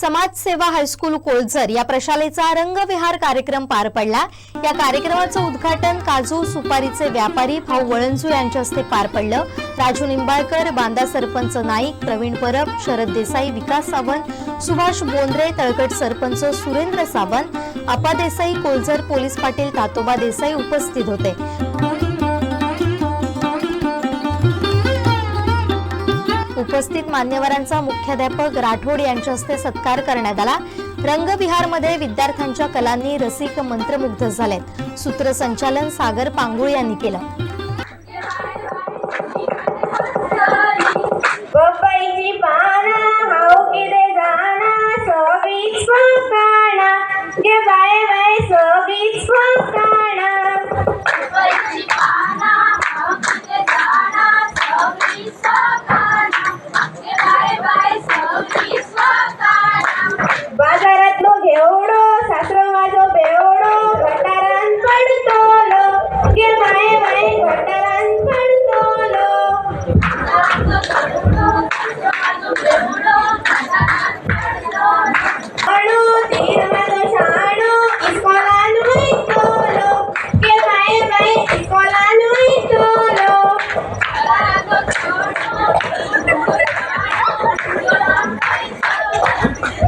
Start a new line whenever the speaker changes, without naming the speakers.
समाजसेवा हायस्कूल कोळझर या प्रशालेचा रंगविहार कार्यक्रम पार पडला. या कार्यक्रमाचं उद्घाटन काजू सुपारीचे व्यापारी भाऊ वळंजू यांच्या हस्ते पार पडलं. राजू निंबाळकर बांदा सरपंच नाईक प्रवीण परब शरद देसाई विकास सावंत सुभाष बोंद्रे तळकट सरपंच सुरेंद्र सावंत अपा देसाई कोळझर पोलीस पाटील तातोबा देसाई उपस्थित होते. उपस्थित मान्यवरांचा मुख्याध्यापक राठोड यांच्या हस्ते सत्कार करण्यात आला. रंगविहारमध्ये विद्यार्थ्यांच्या कलांनी रसिक मंत्रमुग्ध झालेत. सूत्रसंचालन सागर पांगुळ यांनी केलं.
पपईची